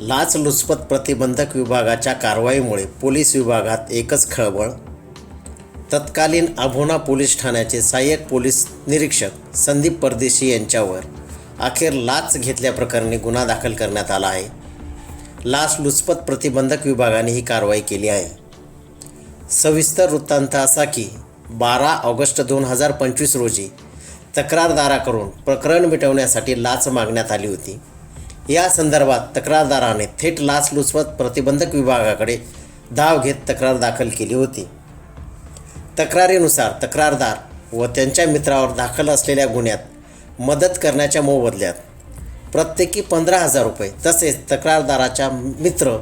लाचलुचपत प्रतिबंधक विभागाच्या कारवाईमुळे पोलीस विभागात एकच खळबळ. तत्कालीन अभोणा पोलीस ठाण्याचे सहाय्यक पोलीस निरीक्षक संदीप परदेशी यांच्यावर अखेर लाच घेतल्याप्रकरणी गुन्हा दाखल करण्यात आला आहे. लाचलुचपत प्रतिबंधक विभागाने ही कारवाई केली आहे. सविस्तर वृत्तांत असा की बारा ऑगस्ट दोन हजार पंचवीस रोजी तक्रारदाराकडून प्रकरण मिटवण्यासाठी लाच मागण्यात आली होती. या संदर्भात तक्रारदाराने थेट लाचलुचपत प्रतिबंधक विभागाकडे धाव घेत तक्रार दाखल केली होती. तक्रारीनुसार तक्रारदार व त्यांच्या मित्रावर दाखल असलेल्या गुन्ह्यात मदत करण्याच्या मोबदल्यात प्रत्येकी पंधरा हजार रुपये तसेच तक्रारदाराच्या मित्र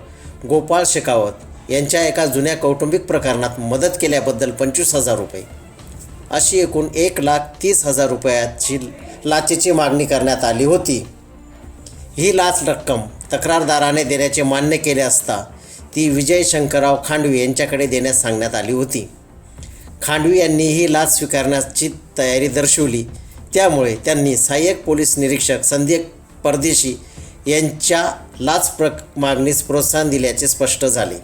गोपाळ शेखावत यांच्या एका जुन्या कौटुंबिक प्रकरणात मदत केल्याबद्दल पंचवीस हजार रुपये अशी एकूण एक लाख तीस हजार रुपयाची लाचेची मागणी करण्यात आली होती. ही लाच रक्कम तक्रारदाराने देण्याचे मान्य केले असता ती विजय शंकरराव खांडवी यांच्याकडे देण्यास सांगण्यात आली होती. खांडवी यांनी ही लाच स्वीकारण्याची तयारी दर्शवली. त्यामुळे त्यांनी सहाय्यक पोलीस निरीक्षक संदीप परदेशी यांच्या लाच प्र मागणीस प्रोत्साहन दिल्याचे स्पष्ट झाले.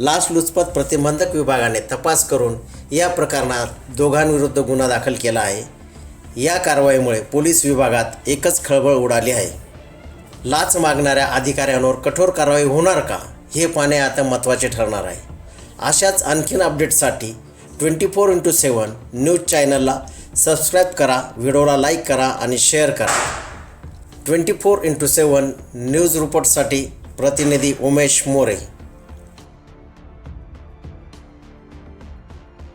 लाचलुचपत प्रतिबंधक विभागाने तपास करून या प्रकरणात दोघांविरुद्ध गुन्हा दाखल केला आहे. या कारवाईमुळे पोलीस विभागात एकच खळबळ उडाली आहे. लाच मागणाऱ्या अधिकाऱ्यांवर कठोर कारवाई होणार का हे पाहणे आता महत्त्वाचे ठरणार आहे. अशाच आणखीन अपडेट्ससाठी twenty four into seven news चॅनलला सबस्क्राईब करा व्हिडिओला लाईक करा आणि शेअर करा. Twenty four into seven news रिपोर्टसाठी प्रतिनिधी उमेश मोरे.